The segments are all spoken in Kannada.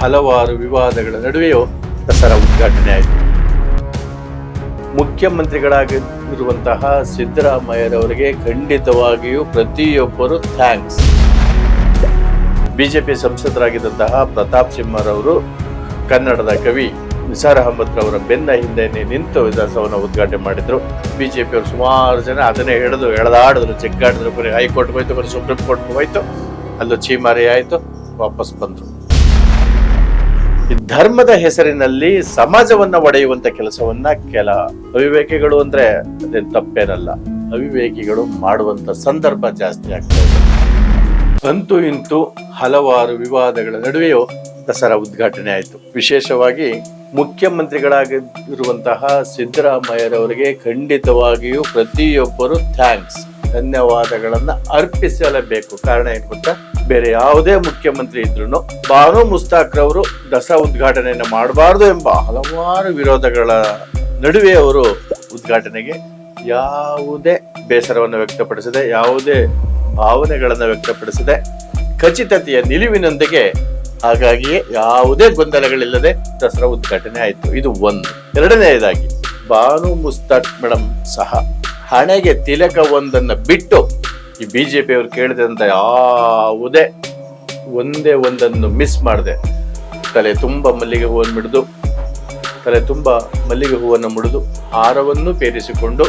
ಹಲವಾರು ವಿವಾದಗಳ ನಡುವೆಯೂ ದಸರಾ ಉದ್ಘಾಟನೆ ಆಯಿತು. ಮುಖ್ಯಮಂತ್ರಿಗಳಾಗಿರುವಂತಹ ಸಿದ್ದರಾಮಯ್ಯರವರಿಗೆ ಖಂಡಿತವಾಗಿಯೂ ಪ್ರತಿಯೊಬ್ಬರು ಥ್ಯಾಂಕ್ಸ್. ಬಿಜೆಪಿ ಸಂಸದರಾಗಿದ್ದಂತಹ ಪ್ರತಾಪ್ ಸಿಂಹರವರು ಕನ್ನಡದ ಕವಿ ನಿಸಾರ್ ಅಹಮದ್ ರವರ ಬೆನ್ನ ಹಿಂದೆನೆ ನಿಂತು ವಿಧಾನಸಭೆಯನ್ನು ಉದ್ಘಾಟನೆ ಮಾಡಿದ್ರು. ಬಿಜೆಪಿಯವರು ಸುಮಾರು ಜನ ಅದನ್ನೇ ಹಿಡಿದು ಎಳೆದಾಡಿದ್ರು, ಚೆಕ್ಕಾಡಿದ್ರು ಬರೀ ಹೈಕೋರ್ಟ್ಗೆ ಹೋಯ್ತು, ಕೊನೆ ಸುಪ್ರೀಂ ಕೋರ್ಟ್ಗೆ ಹೋಯ್ತು. ಅಲ್ಲೂ ಚೀಮಾರಿ ಆಯಿತು, ವಾಪಸ್ ಬಂದ್ರು. ಧರ್ಮದ ಹೆಸರಿನಲ್ಲಿ ಸಮಾಜವನ್ನ ಒಡೆಯುವಂತ ಕೆಲಸವನ್ನ ಕೆಲ ಅವಿವೇಕಿಗಳು ಅಂದ್ರೆ ಅದೇನ್ ತಪ್ಪೇನಲ್ಲ, ಅವಿವೇಕಿಗಳು ಮಾಡುವಂತ ಸಂದರ್ಭ ಜಾಸ್ತಿ ಆಗ್ತಾ ಇದೆ. ಅಂತೂ ಇಂತೂ ಹಲವಾರು ವಿವಾದಗಳ ನಡುವೆಯೂ ದಸರಾ ಉದ್ಘಾಟನೆ ಆಯಿತು. ವಿಶೇಷವಾಗಿ ಮುಖ್ಯಮಂತ್ರಿಗಳಾಗಿರುವಂತಹ ಸಿದ್ದರಾಮಯ್ಯರವರಿಗೆ ಖಂಡಿತವಾಗಿಯೂ ಪ್ರತಿಯೊಬ್ಬರು ಥ್ಯಾಂಕ್ಸ್ ಧನ್ಯವಾದಗಳನ್ನು ಅರ್ಪಿಸಲೇಬೇಕು. ಕಾರಣ ಏನು ಗೊತ್ತಾ? ಬೇರೆ ಯಾವುದೇ ಮುಖ್ಯಮಂತ್ರಿ ಇದ್ರು ಬಾನು ಮುಸ್ತಾಕ್ ರವರು ದಸರಾ ಉದ್ಘಾಟನೆಯನ್ನು ಮಾಡಬಾರದು ಎಂಬ ಹಲವಾರು ವಿರೋಧಗಳ ನಡುವೆ ಅವರು ಉದ್ಘಾಟನೆಗೆ ಯಾವುದೇ ಬೇಸರವನ್ನು ವ್ಯಕ್ತಪಡಿಸದೆ, ಯಾವುದೇ ಭಾವನೆಗಳನ್ನು ವ್ಯಕ್ತಪಡಿಸದೆ, ಖಚಿತತೆಯ ನಿಲುವಿನೊಂದಿಗೆ ಹಾಗಾಗಿಯೇ ಯಾವುದೇ ಗೊಂದಲಗಳಿಲ್ಲದೆ ದಸರಾ ಉದ್ಘಾಟನೆ ಆಯಿತು. ಇದು ಒಂದು. ಎರಡನೆಯದಾಗಿ, ಬಾನು ಮುಸ್ತಾಕ್ ಮೇಡಮ್ ಸಹ ಹಣೆಗೆ ತಿಲಕ ಒಂದನ್ನು ಬಿಟ್ಟು ಈ ಬಿ ಜೆ ಪಿ ಅವರು ಕೇಳಿದಂತ ಯಾವುದೇ ಒಂದೇ ಒಂದನ್ನು ಮಿಸ್ ಮಾಡಿದೆ. ತಲೆ ತುಂಬ ಮಲ್ಲಿಗೆ ಹೂವನ್ನು ಮಿಡಿದು, ತಲೆ ತುಂಬ ಮಲ್ಲಿಗೆ ಹೂವನ್ನು ಮುಡಿದು, ಹಾರವನ್ನು ಪೇರಿಸಿಕೊಂಡು,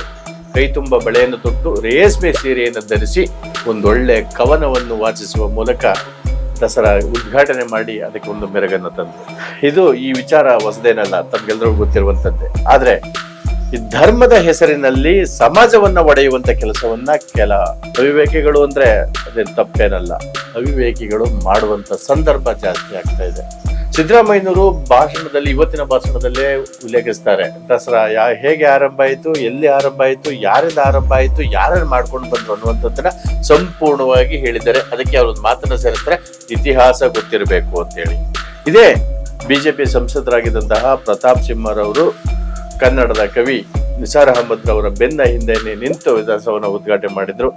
ಕೈ ತುಂಬ ಬಳೆಯನ್ನು ತೊಟ್ಟು, ರೇಷ್ಮೆ ಸೀರೆಯನ್ನು ಧರಿಸಿ ಒಂದೊಳ್ಳೆ ಕವನವನ್ನು ವಾಚಿಸುವ ಮೂಲಕ ದಸರಾ ಉದ್ಘಾಟನೆ ಮಾಡಿ ಅದಕ್ಕೆ ಒಂದು ಮೆರಗನ್ನು ತಂದು. ಇದು ಈ ವಿಚಾರ ಹೊಸದೇನಲ್ಲ ತಮ್ಗೆಲ್ಲರಿಗೂ ಗೊತ್ತಿರುವಂಥದ್ದೇ. ಆದ್ರೆ ಈ ಧರ್ಮದ ಹೆಸರಿನಲ್ಲಿ ಸಮಾಜವನ್ನ ಒಡೆಯುವಂತ ಕೆಲಸವನ್ನ ಕೆಲ ಅವಿವೇಕಿಗಳು ಅಂದ್ರೆ ಅದೇ ತಪ್ಪೇನಲ್ಲ, ಅವಿವೇಕಿಗಳು ಮಾಡುವಂತ ಸಂದರ್ಭ ಜಾಸ್ತಿ ಆಗ್ತಾ ಇದೆ. ಸಿದ್ದರಾಮಯ್ಯನವರು ಭಾಷಣದಲ್ಲಿ, ಇವತ್ತಿನ ಭಾಷಣದಲ್ಲೇ ಉಲ್ಲೇಖಿಸ್ತಾರೆ, ದಸರಾ ಯಾ, ಹೇಗೆ ಆರಂಭ ಆಯಿತು, ಎಲ್ಲಿ ಆರಂಭ ಆಯಿತು, ಯಾರಿಂದ ಆರಂಭ ಆಯಿತು ಯಾರನ್ನು ಮಾಡ್ಕೊಂಡು ಬಂದರು ಅನ್ನುವಂಥದ್ದನ್ನ ಸಂಪೂರ್ಣವಾಗಿ ಹೇಳಿದ್ದಾರೆ. ಅದಕ್ಕೆ ಅವ್ರದ್ದು ಮಾತನ್ನ ಸೇರಿಸ್ತಾರೆ, ಇತಿಹಾಸ ಗೊತ್ತಿರಬೇಕು ಅಂತೇಳಿ ಇದೇ ಬಿಜೆಪಿ ಸಂಸದರಾಗಿದ್ದಂತಹ ಪ್ರತಾಪ್ ಸಿಂಹರವರು ಕನ್ನಡದ ಕವಿ ನಿಸಾರ್ ಅಹಮದ್ ರವರ ಬೆನ್ನ ಹಿಂದೆನೆ ನಿಂತು ವಿಧಾನಸೌಧವನ್ನು ಉದ್ಘಾಟನೆ ಮಾಡಿದ್ರು.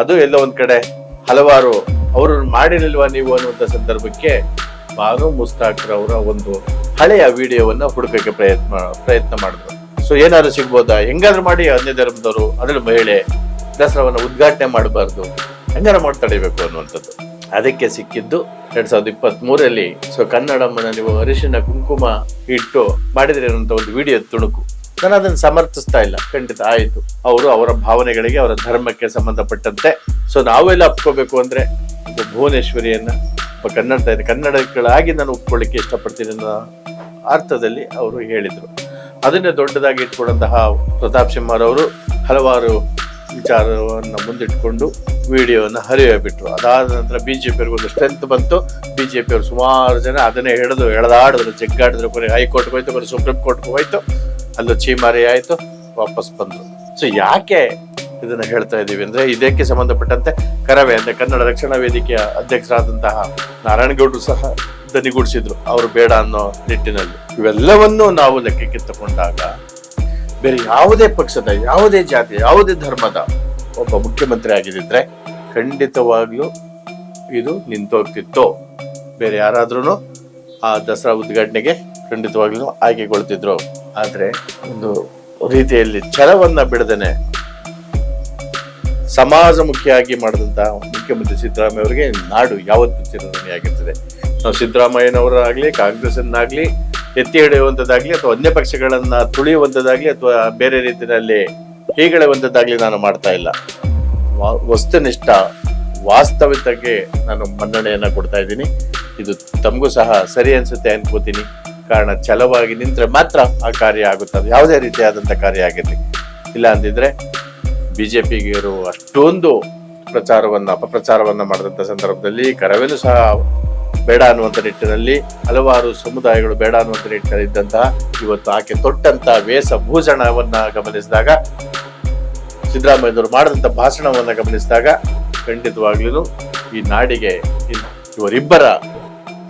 ಅದು ಎಲ್ಲ ಒಂದ್ ಕಡೆ ಹಲವಾರು ಅವರು ಮಾಡಿರಲಿಲ್ವ ನೀವು ಅನ್ನುವಂಥ ಸಂದರ್ಭಕ್ಕೆ ಬಾನು ಮುಸ್ತಾಕ್ ರವರ ಒಂದು ಹಳೆಯ ವಿಡಿಯೋವನ್ನ ಹುಡುಕಕ್ಕೆ ಪ್ರಯತ್ನ ಪ್ರಯತ್ನ ಮಾಡಿದ್ರು. ಸೊ ಏನಾದ್ರು ಸಿಗ್ಬೋದಾ? ಹೆಂಗಾದ್ರೂ ಮಾಡಿ ಅನ್ಯ ಧರ್ಮದವರು, ಅದ್ರಲ್ಲಿ ಮಹಿಳೆ ದಸರಾವನ್ನ ಉದ್ಘಾಟನೆ ಮಾಡಬಾರ್ದು. ಹೆಂಗಾರ ಮಾಡಿ ತಡಿಬೇಕು ಅನ್ನುವಂಥದ್ದು. ಅದಕ್ಕೆ ಸಿಕ್ಕಿದ್ದು ಎರಡ್ ಸಾವಿರದ ಇಪ್ಪತ್ತ್ ಮೂರಲ್ಲಿ ಸೊ ಕನ್ನಡಮ್ಮನ ನೀವು ಅರಿಶಿನ, ಕುಂಕುಮ ಇಟ್ಟು ಮಾಡಿದ್ರೆ ಒಂದು ವಿಡಿಯೋ ತುಣುಕು. ನಾನು ಅದನ್ನು ಸಮರ್ಥಿಸ್ತಾ ಇಲ್ಲ. ಖಂಡಿತ ಆಯಿತು. ಅವರು ಅವರ ಭಾವನೆಗಳಿಗೆ, ಅವರ ಧರ್ಮಕ್ಕೆ ಸಂಬಂಧಪಟ್ಟಂತೆ. ಸೊ ನಾವೆಲ್ಲ ಒಪ್ಕೋಬೇಕು ಅಂದ್ರೆ ಭುವನೇಶ್ವರಿಯನ್ನ, ಒಬ್ಬ ಕನ್ನಡ, ಕನ್ನಡಗಳಾಗಿ ನಾನು ಒಪ್ಕೊಳ್ಳಿಕ್ಕೆ ಇಷ್ಟಪಡ್ತೀನಿ ಅನ್ನೋ ಅರ್ಥದಲ್ಲಿ ಅವರು ಹೇಳಿದರು. ಅದನ್ನೇ ದೊಡ್ಡದಾಗಿ ಇಟ್ಕೊಂಡಂತಹ ಪ್ರತಾಪ್ ಸಿಂಹರವರು ಹಲವಾರು ವಿಚಾರವನ್ನು ಮುಂದಿಟ್ಕೊಂಡು ವಿಡಿಯೋವನ್ನು ಹರಿಯಬಿಟ್ರು. ಅದಾದ ನಂತರ ಬಿ ಬಿಜೆಪಿ ಒಂದು ಸ್ಟ್ರೆಂತ್ ಬಂತು. ಬಿ ಜೆ ಅವರು ಸುಮಾರು ಜನ ಅದನ್ನೇ ಹಿಡಿದು ಎಳೆದಾಡಿದ್ರು, ಜಗ್ಗಾಡಿದ್ರು. ಕೊನೆ ಹೈಕೋರ್ಟ್ಗೆ ಹೋಯ್ತು, ಕೊನೆ ಸುಪ್ರೀಂ ಕೋರ್ಟ್ಗೆ ಹೋಯ್ತು. ಅಲ್ಲೂ ಚೀಮಾರಿ ಆಯಿತು, ವಾಪಸ್ ಬಂದರು. ಸೊ ಯಾಕೆ ಇದನ್ನು ಹೇಳ್ತಾ ಇದ್ದೀವಿ ಅಂದರೆ ಇದಕ್ಕೆ ಸಂಬಂಧಪಟ್ಟಂತೆ ಕರವೇ ಅಂದರೆ ಕನ್ನಡ ರಕ್ಷಣಾ ವೇದಿಕೆಯ ಅಧ್ಯಕ್ಷರಾದಂತಹ ನಾರಾಯಣಗೌಡರು ಸಹ ದನಿಗೂಡಿಸಿದ್ರು ಅವರು ಬೇಡ ಅನ್ನೋ ನಿಟ್ಟಿನಲ್ಲಿ. ಇವೆಲ್ಲವನ್ನೂ ನಾವು ಲೆಕ್ಕಕ್ಕೆ ತಗೊಂಡಾಗ ಬೇರೆ ಯಾವುದೇ ಪಕ್ಷದ, ಯಾವುದೇ ಜಾತಿ, ಯಾವುದೇ ಧರ್ಮದ ಒಬ್ಬ ಮುಖ್ಯಮಂತ್ರಿ ಆಗಿದ್ದಿದ್ರೆ ಖಂಡಿತವಾಗ್ಲೂ ಇದು ನಿಂತೋಗ್ತಿತ್ತು. ಬೇರೆ ಯಾರಾದ್ರೂ ಆ ದಸರಾ ಉದ್ಘಾಟನೆಗೆ ಖಂಡಿತವಾಗ್ಲೂ ಆಯ್ಕೆಗೊಳ್ತಿದ್ರು. ಆದ್ರೆ ಒಂದು ರೀತಿಯಲ್ಲಿ ಛಲವನ್ನ ಬಿಡದೇನೆ ಸಮಾಜಮುಖಿಯಾಗಿ ಮಾಡಿದಂತ ಮುಖ್ಯಮಂತ್ರಿ ಸಿದ್ದರಾಮಯ್ಯ ಅವರಿಗೆ ನಾಡು ಯಾವತ್ತೂ ಚಿರಋಣಿಯಾಗಿರ್ತದೆ. ನಾವು ಸಿದ್ದರಾಮಯ್ಯನವರಾಗ್ಲಿ, ಕಾಂಗ್ರೆಸ್ಸನ್ನಾಗ್ಲಿ ಎತ್ತಿ ಹಿಡಿಯುವಂಥದ್ದಾಗ್ಲಿ ಅಥವಾ ಅನ್ಯ ಪಕ್ಷಗಳನ್ನು ತುಳಿಯುವಂಥದ್ದಾಗಲಿ ಅಥವಾ ಬೇರೆ ರೀತಿಯಲ್ಲಿ ಹೀಗಳೆಯುವಂಥದ್ದಾಗ್ಲಿ ನಾನು ಮಾಡ್ತಾ ಇಲ್ಲ. ವಸ್ತುನಿಷ್ಠ ವಾಸ್ತವಿಕತೆಗೆ ನಾನು ಮನ್ನಣೆಯನ್ನು ಕೊಡ್ತಾ ಇದ್ದೀನಿ. ಇದು ತಮಗೂ ಸಹ ಸರಿ ಅನಿಸುತ್ತೆ ಅನ್ಕೋತೀನಿ. ಕಾರಣ ಛಲವಾಗಿ ನಿಂತರೆ ಮಾತ್ರ ಆ ಕಾರ್ಯ ಆಗುತ್ತದೆ. ಯಾವುದೇ ರೀತಿಯಾದಂಥ ಕಾರ್ಯ ಆಗಿರಲಿ. ಇಲ್ಲ ಅಂದಿದ್ರೆ ಬಿಜೆಪಿಗಿರು ಅಷ್ಟೊಂದು ಪ್ರಚಾರವನ್ನು, ಅಪಪ್ರಚಾರವನ್ನು ಮಾಡಿದಂಥ ಸಂದರ್ಭದಲ್ಲಿ ಕರವೇನು ಸಹ ಬೇಡ ಅನ್ನುವಂಥ ನಿಟ್ಟಿನಲ್ಲಿ ಹಲವಾರು ಸಮುದಾಯಗಳು ಬೇಡ ಅನ್ನುವಂಥ ನಿಟ್ಟಿನಲ್ಲಿ ಇದ್ದಂತಹ ಇವತ್ತು ಆಕೆ ತೊಟ್ಟಂತ ವೇಷಭೂಷಣವನ್ನ ಗಮನಿಸಿದಾಗ, ಸಿದ್ದರಾಮಯ್ಯನವರು ಮಾಡಿದಂಥ ಭಾಷಣವನ್ನು ಗಮನಿಸಿದಾಗ ಖಂಡಿತವಾಗ್ಲೂ ಈ ನಾಡಿಗೆ ಇವರಿಬ್ಬರ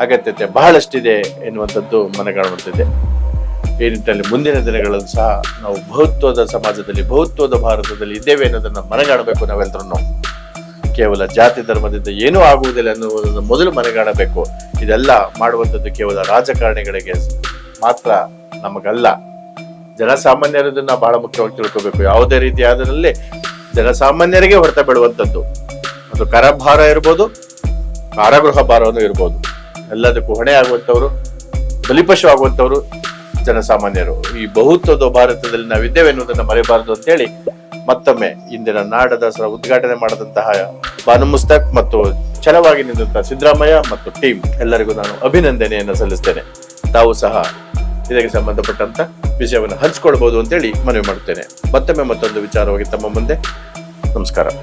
ಅಗತ್ಯತೆ ಬಹಳಷ್ಟಿದೆ ಎನ್ನುವಂಥದ್ದು ಮನಗಾಣುವಂತಿದೆ ಈ ನಿಟ್ಟಿನಲ್ಲಿ ಮುಂದಿನ ದಿನಗಳಲ್ಲೂ ಸಹ ನಾವು ಬಹುತ್ವದ ಸಮಾಜದಲ್ಲಿ, ಬಹುತ್ವದ ಭಾರತದಲ್ಲಿ ಇದ್ದೇವೆ ಅನ್ನೋದನ್ನು ಮನಗಾಣಬೇಕು ನಾವೆಲ್ಲರೂ ಕೇವಲ ಜಾತಿ ಧರ್ಮದಿಂದ ಏನೂ ಆಗುವುದಿಲ್ಲ ಎನ್ನುವುದನ್ನು ಮೊದಲು ಮನೆಗಾಣಬೇಕು. ಇದೆಲ್ಲ ಮಾಡುವಂಥದ್ದು ಕೇವಲ ರಾಜಕಾರಣಿಗಳಿಗೆ ಮಾತ್ರ ನಮಗಲ್ಲ. ಜನಸಾಮಾನ್ಯರದನ್ನ ಬಹಳ ಮುಖ್ಯವಾಗಿ ತಿಳ್ಕೋಬೇಕು. ಯಾವುದೇ ರೀತಿಯಾದರಲ್ಲಿ ಜನಸಾಮಾನ್ಯರಿಗೆ ಹೊರತ ಬಿಡುವಂಥದ್ದು ಅದು ಕರಭಾರ ಇರ್ಬೋದು, ಕಾರಗೃಹ ಭಾರವನ್ನು ಇರ್ಬೋದು. ಎಲ್ಲದಕ್ಕೂ ಹೊಣೆ ಆಗುವಂಥವ್ರು ಬಲಿಪಶು ಆಗುವಂಥವ್ರು ಜನಸಾಮಾನ್ಯರು. ಈ ಬಹುತ್ವದ ಭಾರತದಲ್ಲಿ ನಾವಿದ್ದೇವೆ ಎನ್ನುವುದನ್ನು ಮರೆಯಬಾರದು ಅಂತೇಳಿ ಮತ್ತೊಮ್ಮೆ ಇಂದಿನ ನಾಡ ದಸರಾ ಉದ್ಘಾಟನೆ ಮಾಡಿದಂತಹ ಬಾನು ಮುಸ್ತಕ್ ಮತ್ತು ಛಲವಾಗಿ ನಿಂತಹ ಸಿದ್ದರಾಮಯ್ಯ ಮತ್ತು ಟೀಮ್ ಎಲ್ಲರಿಗೂ ನಾನು ಅಭಿನಂದನೆಯನ್ನು ಸಲ್ಲಿಸ್ತೇನೆ. ತಾವು ಸಹ ಇದಕ್ಕೆ ಸಂಬಂಧಪಟ್ಟಂತ ವಿಷಯವನ್ನು ಹಂಚಿಕೊಳ್ಬಹುದು ಅಂತೇಳಿ ಮನವಿ ಮಾಡುತ್ತೇನೆ. ಮತ್ತೊಮ್ಮೆ ಮತ್ತೊಂದು ವಿಚಾರವಾಗಿ ತಮ್ಮ ಮುಂದೆ. ನಮಸ್ಕಾರ.